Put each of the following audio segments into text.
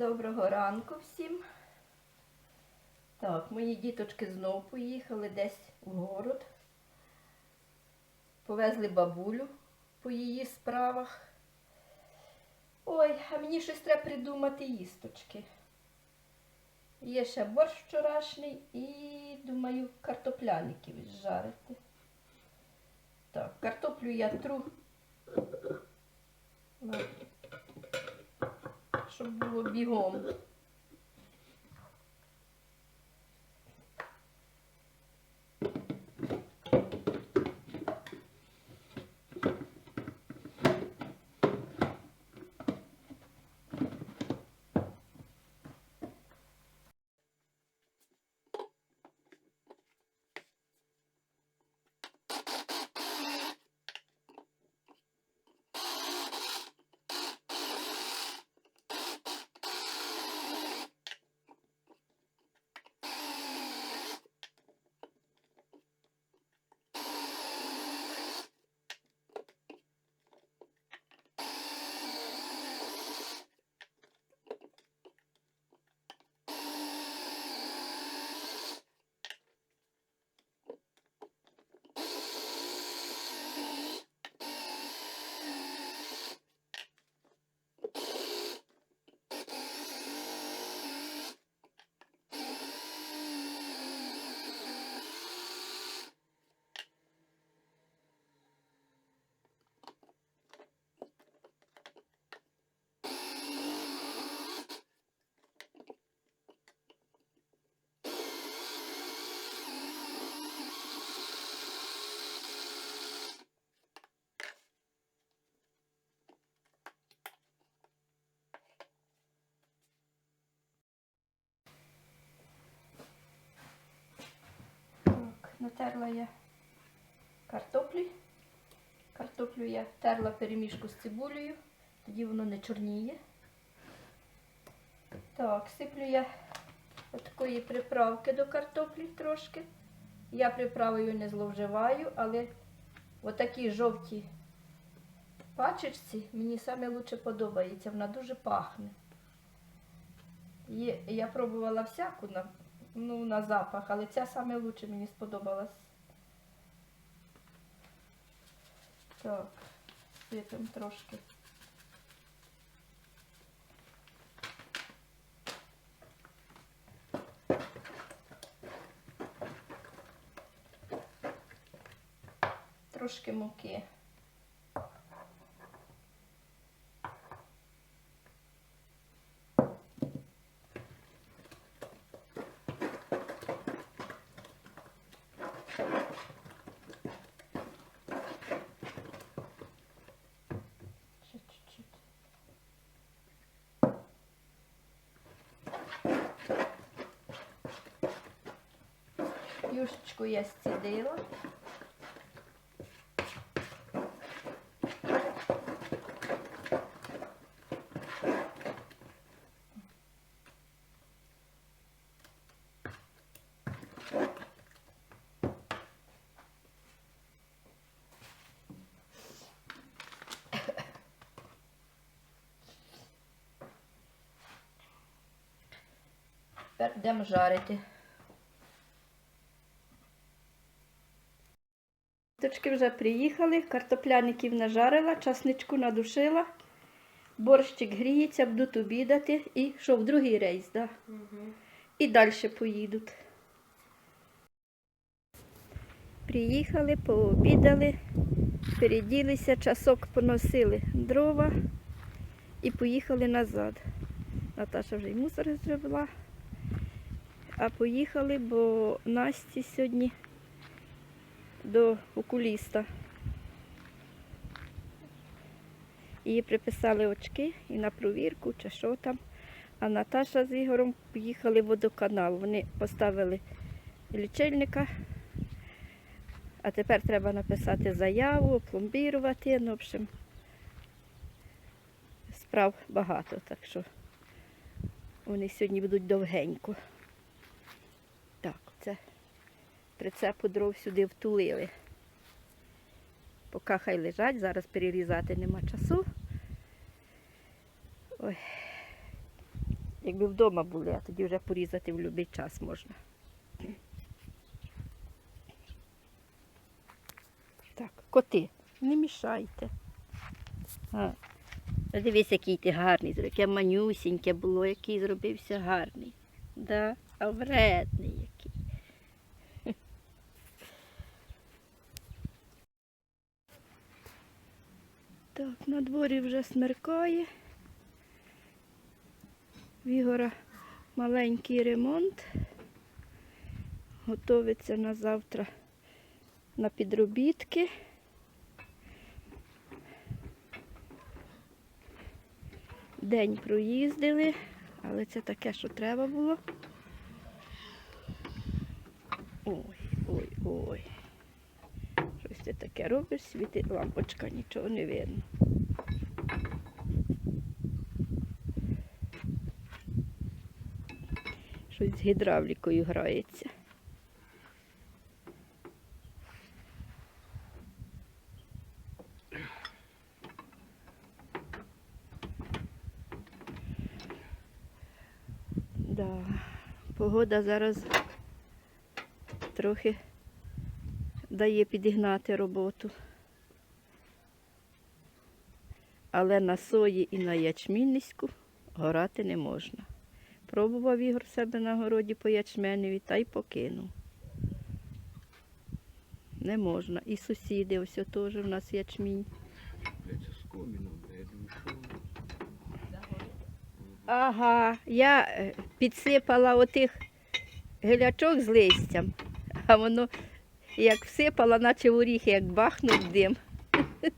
Доброго ранку всім. Так, мої діточки знову поїхали десь в город. Повезли бабулю по її справах. Ой, а мені щось треба придумати їсточки. Є ще борщ вчорашній і, думаю, картопляників жарити. Так, картоплю я тру. Щоб було бігом. Так, натерла я картоплі. Картоплю я терла перемішку з цибулею, тоді воно не чорніє. Так, сиплю я такої приправки до картоплі трошки. Я приправою не зловживаю, але отакі жовті пачечці мені саме лучше подобається. Вона дуже пахне. Є, я пробувала всяку на, ну, на запах, але ця саме лучше мені сподобалась. Так, сипемо трошки. Трошки муки. Ще чуть-чуть. Юшечку я стідила. Тепер будемо жарити. Дочки вже приїхали, картопляників нажарила, часничку надушила, борщик гріється, будуть обідати і що в другий рейс, да? і далі поїдуть. Приїхали, пообідали, переділися, часок поносили дрова і поїхали назад. Наташа вже й мусор зробила. А поїхали, бо Насті сьогодні до окуліста. Її приписали очки і на провірку, чи що там. А Наташа з Ігорем поїхали в водоканал. Вони поставили лічильника. А тепер треба написати заяву, опломбірувати. Ну, в общем, справ багато, так що вони сьогодні будуть довгенько. Так, це прицепу дров сюди втулили. Поки хай лежать, зараз перерізати нема часу. Ой. Якби вдома були, а тоді вже порізати в будь-який час можна. Так, коти, не мішайте. А. Дивись, який ти гарний, яке манюсіньке було, який зробився гарний. Да? А вредний який. Так, на дворі вже смеркає. В Ігора маленький ремонт. Готовиться на завтра на підробітки. День проїздили, але це таке, що треба було. Ой, ой, ой. Ти таке робиш, світить лампочка, нічого не видно. Щось з гідравлікою грається. Да. Погода зараз трохи дає підігнати роботу. Але на сої і на ячмінницьку горати не можна. Пробував Ігор себе на городі по ячменеві та й покинув. Не можна. І сусіди, ось теж у нас ячмінь. Ага, я е, підсипала отих гелячок з листям, а воно як всипала, наче в оріхи, як бахнув дим.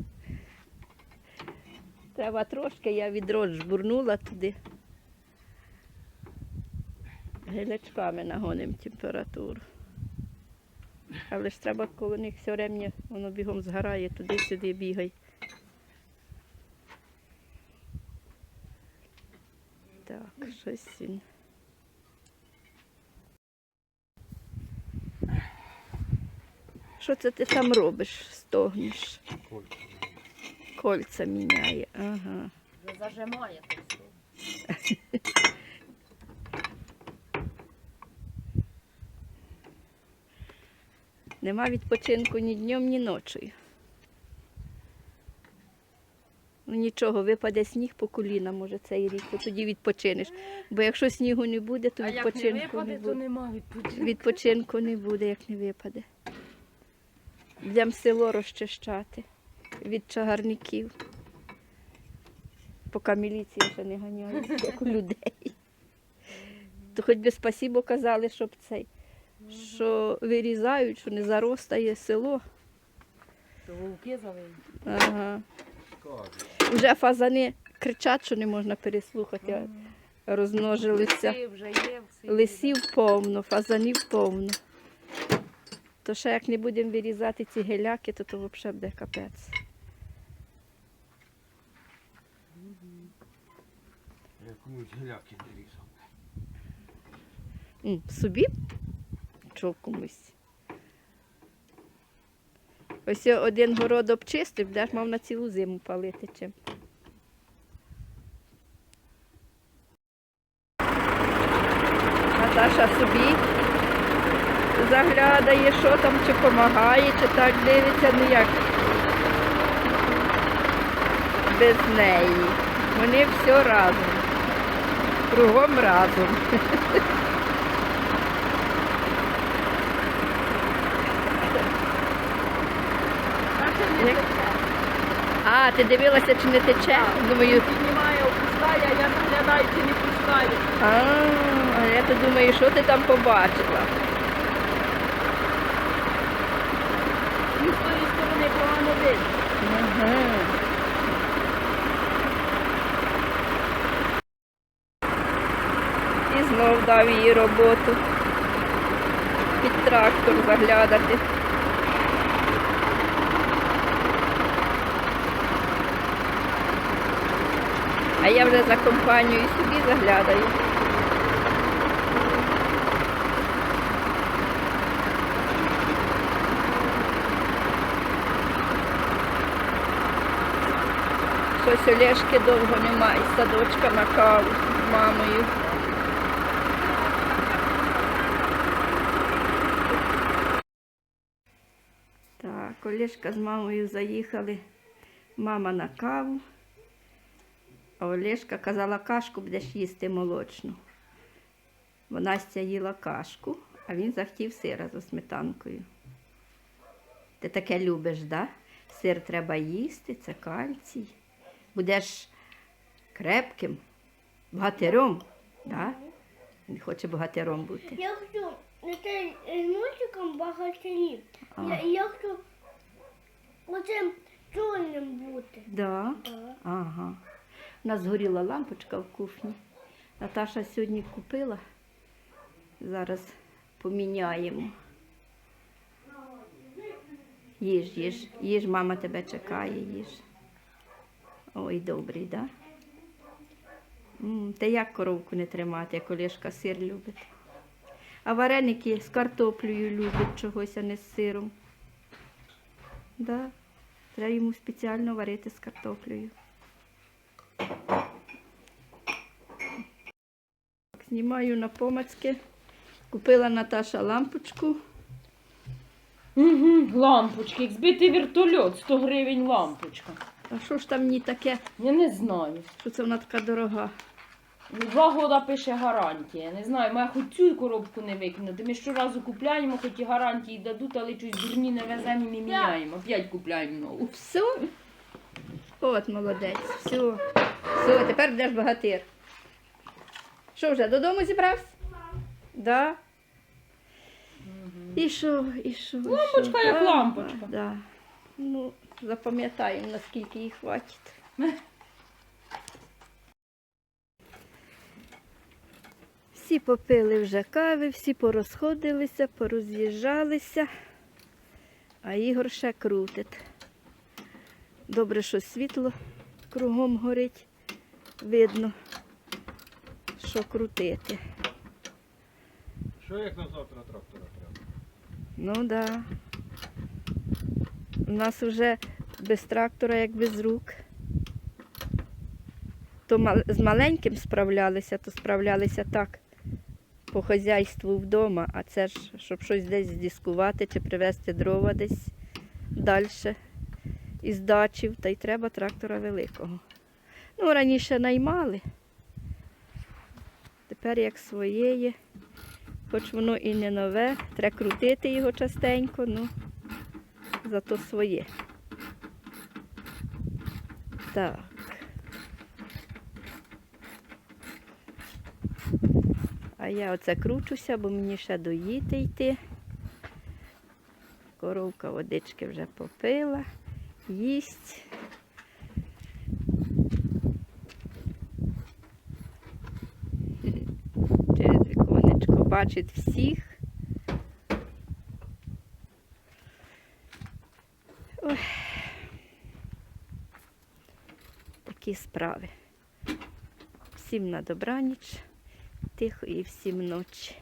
Треба трошки, я відро жбурнула туди. Гелячками нагоним температуру. Але ж треба коло них все время воно бігом згорає, туди-сюди бігай. Так, щось він. Що це ти там робиш? Стогнеш? Кольцо. Кольця міняє. Ага. Вже зажимає. Нема відпочинку ні днем, ні ночою. Ну нічого, випаде сніг по коліна, може, цей рік, то тоді відпочинеш. Бо якщо снігу не буде, то А як не відпочинку не випаде, то нема відпочинку. Відпочинку не буде, як не випаде. Йдемо село розчищати від чагарників. Поки міліція ще не ганяє, як у людей. То хоч би спасібо казали, щоб цей, що вирізають, що не заростає село. То вовки. Ага. Вже фазани кричать, що не можна переслухати, а розмножилися. Лисів повно, фазанів повно. То ще як не будемо вирізати ці геляки, то то взагалі буде капець. Я комусь геляки дорізав. М, Собі? Чого комусь? Ось один город обчистив, де ж мав на цілу зиму палити чим. Наташа собі заглядає, що там, чи допомагає, чи так дивиться, ну як без неї. Вони все разом. Кругом разом. А, ти дивилася, чи не тече? Думаю, Піднімає, опускає, а я заглядаю, чи не пускаю. а, а я то думаю, що ти там побачила? І з тої сторони погано видно. Ага. І знов дав їй роботу. Під трактор заглядати. А я вже за компанію собі заглядаю. Ось Олешки довго немає, садочка на каву з мамою. Так, Олешка з мамою заїхали. Мама на каву, а Олешка казала, кашку будеш їсти молочну. Вона їла кашку, а він захотів сира за сметанкою. Ти таке любиш, да? Сир треба їсти, це кальцій. Будеш крепким, богатиром, да? Він хоче богатиром бути. Я хочу це з мультиком багатирів. А. Я, я хочу оцим чорним бути. Да. Так. Ага. У нас згоріла лампочка в кухні. Наташа сьогодні купила. Зараз поміняємо. Їж, їж, їж, мама тебе чекає, їж. Ой, добрий, да? Та як коровку не тримати, як Олешка сир любить. А вареники з картоплею любить чогось, а не з сиром. Да. Треба йому спеціально варити з картоплею. Знімаю на помацьки. Купила Наташа лампочку. Угу, лампочки, як збитий вертольот, 100 гривень лампочка. А що ж там мені таке, Я не знаю. що це вона така дорога? Два года пише гарантія. Не знаю, ми хоч цю коробку не викинути. Ми щоразу купляємо, хоч і гарантії дадуть, але щось дурні не веземо і не міняємо. П'ять купляємо нову. Все? От молодець. Все. Все, тепер будеш багатир. Що вже, додому зібрався? Да. І що, і що? і Лампочка як Да, лампочка. Да. Ну, запам'ятаємо, наскільки їй хватить. Всі попили вже кави, всі порозходилися, пороз'їжджалися, а Ігор ще крутить. Добре, що світло кругом горить, видно, що крутити. Що як на завтра трактора треба? Ну так. Да. У нас вже без трактора, як без рук. То з маленьким справлялися, то справлялися так по хазяйству вдома, а це ж, щоб щось десь здіскувати чи привезти дрова десь далі із дачів, та й треба трактора великого. Ну, раніше наймали. Тепер як своєє. Хоч воно і не нове, треба крутити його частенько, ну зато своє. Так. А я оце кручуся, бо мені ще доїти йти. Коровка водички вже попила, їсть. Через віконечко бачить всіх. Ой. Такі справи. Всім на добраніч, тихої всім ночі.